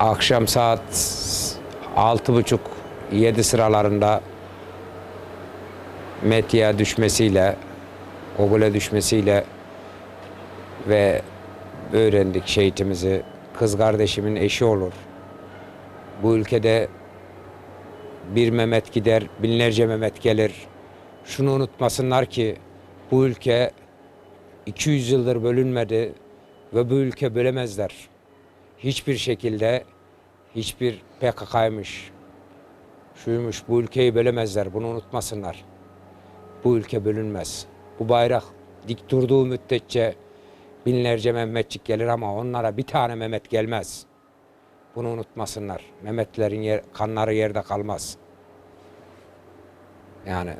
akşam saat altı buçuk yedi sıralarında Metya'ya düşmesiyle, Ogul'e düşmesiyle ve öğrendik şehitimizi. Kız kardeşimin eşi olur. Bu ülkede bir Mehmet gider, binlerce Mehmet gelir. Şunu unutmasınlar ki bu ülke 200 yıldır bölünmedi ve bu ülke bölemezler. Hiçbir şekilde hiçbir PKK'ymış, şuymuş bu ülkeyi bölemezler. Bunu unutmasınlar. Bu ülke bölünmez. Bu bayrak dik durduğu müddetçe binlerce Mehmetçik gelir ama onlara bir tane Mehmet gelmez. Bunu unutmasınlar. Mehmetlerin yer, kanları yerde kalmaz. Yani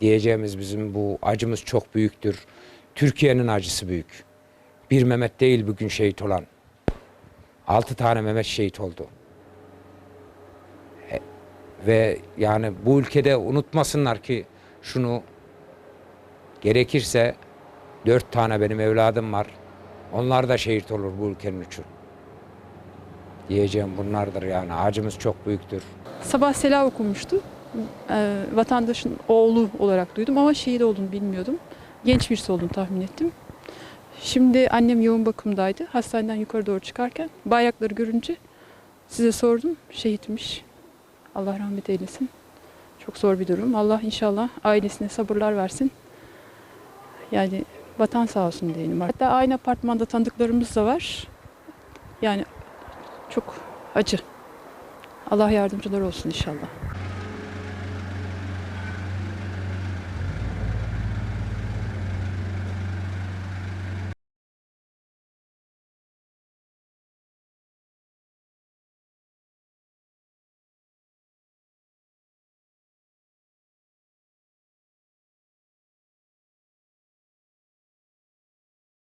diyeceğimiz bizim bu acımız çok büyüktür. Türkiye'nin acısı büyük. Bir Mehmet değil bugün şehit olan. Altı tane Mehmet şehit oldu. E, Ve yani bu ülkede unutmasınlar ki şunu gerekirse dört tane benim evladım var. Onlar da şehit olur bu ülkenin için. Diyeceğim bunlardır yani. Acımız çok büyüktür. Sabah selam okunmuştu. Ee, vatandaşın oğlu olarak duydum ama şehit olduğunu bilmiyordum. Genç birisi olduğunu tahmin ettim. Şimdi annem yoğun bakımdaydı. Hastaneden yukarı doğru çıkarken bayrakları görünce size sordum. Şehitmiş. Allah rahmet eylesin. Çok zor bir durum. Allah inşallah ailesine sabırlar versin. Yani vatan sağ olsun diyelim. Hatta aynı apartmanda tanıdıklarımız da var. Yani çok acı. Allah yardımcılar olsun inşallah.